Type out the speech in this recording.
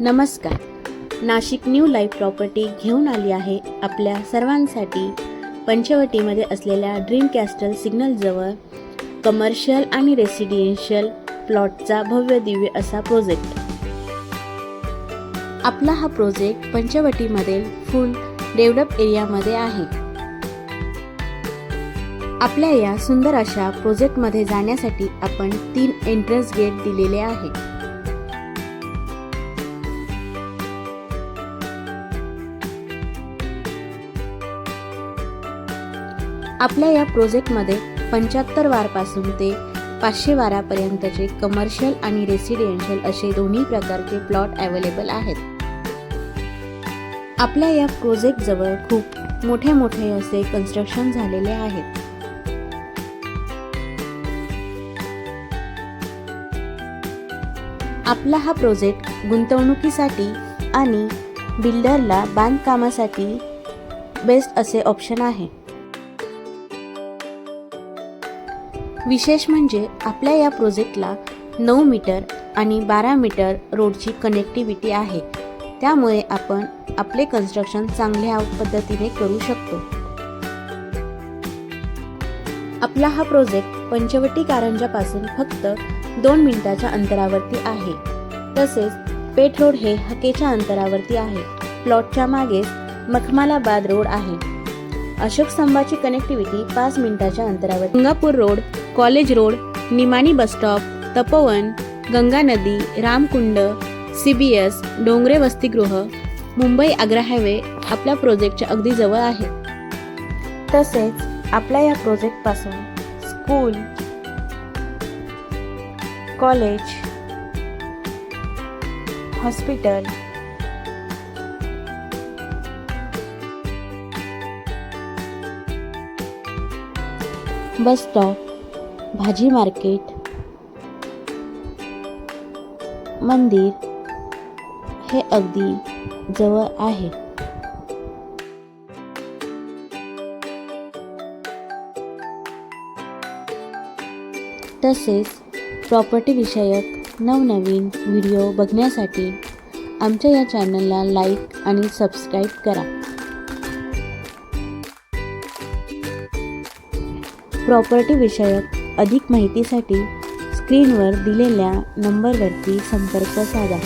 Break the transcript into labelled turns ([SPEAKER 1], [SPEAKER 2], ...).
[SPEAKER 1] नमस्कार. Nashik new life property घेऊन आली आहे आपल्या सर्वांसाठी पंचवटीमध्ये असलेल्या ड्रीम कॅस्टल सिग्नलजवळ कमर्शियल आणि रेसिडेन्शियल प्लॉटचा भव्य दिव्य असा प्रोजेक्ट आपला हा प्रोजेक्ट पंचवटीमधील फुल डेव्हलप एरियामध्ये आहे. आपल्या या सुंदर अशा प्रोजेक्टमध्ये जाण्यासाठी आपण तीन एंट्रन्स गेट दिलेले आहे. आपल्या या प्रोजेक्टमध्ये पंच्याहत्तर वारपासून ते पाचशे वारापर्यंतचे कमर्शियल आणि रेसिडेन्शियल असे दोन्ही प्रकारचे प्लॉट अवेलेबल आहेत. आपल्या या प्रोजेक्टजवळ खूप मोठे मोठे असे कन्स्ट्रक्शन झालेले आहेत. आपला हा प्रोजेक्ट गुंतवणुकीसाठी आणि बिल्डरला बांधकामासाठी बेस्ट असे ऑप्शन आहे. विशेष म्हणजे आपल्या या प्रोजेक्टला नऊ मीटर आणि बारा मीटर रोडची कनेक्टिव्हिटी आहे. त्यामुळे आपण आपले कन्स्ट्रक्शन चांगल्या पद्धतीने करू शकतो. आपला हा प्रोजेक्ट पंचवटी कारंजापासून फक्त दोन मिनिटाच्या अंतरावरती आहे. तसेच पेठ रोड हे हकेच्या अंतरावरती आहे. प्लॉटच्या मागे मखमालाबाद रोड आहे. अशोक स्तंभाची कनेक्टिव्हिटी पाच मिनिटाच्या अंतरावर. Gangapur road college road Nimani bus stop Tapovan Ganga नदी Ramkund C B S Dongre वसतिगृह मुंबई आग्रा हायवे आपल्या प्रोजेक्टच्या अगदी जवळ आहे. तसेच आपल्या या प्रोजेक्टपासून school college hospital bus stop भाजी मार्केट मंदिर हे अगदी जवळ आहे. तसेच प्रॉपर्टी विषयक नवनवीन व्हिडिओ बघण्यासाठी आमच्या या चॅनलला लाईक आणि सबस्क्राईब करा. प्रॉपर्टी विषयक अधिक माहितीसाठी स्क्रीनवर दिलेल्या नंबरवरती संपर्क साधा.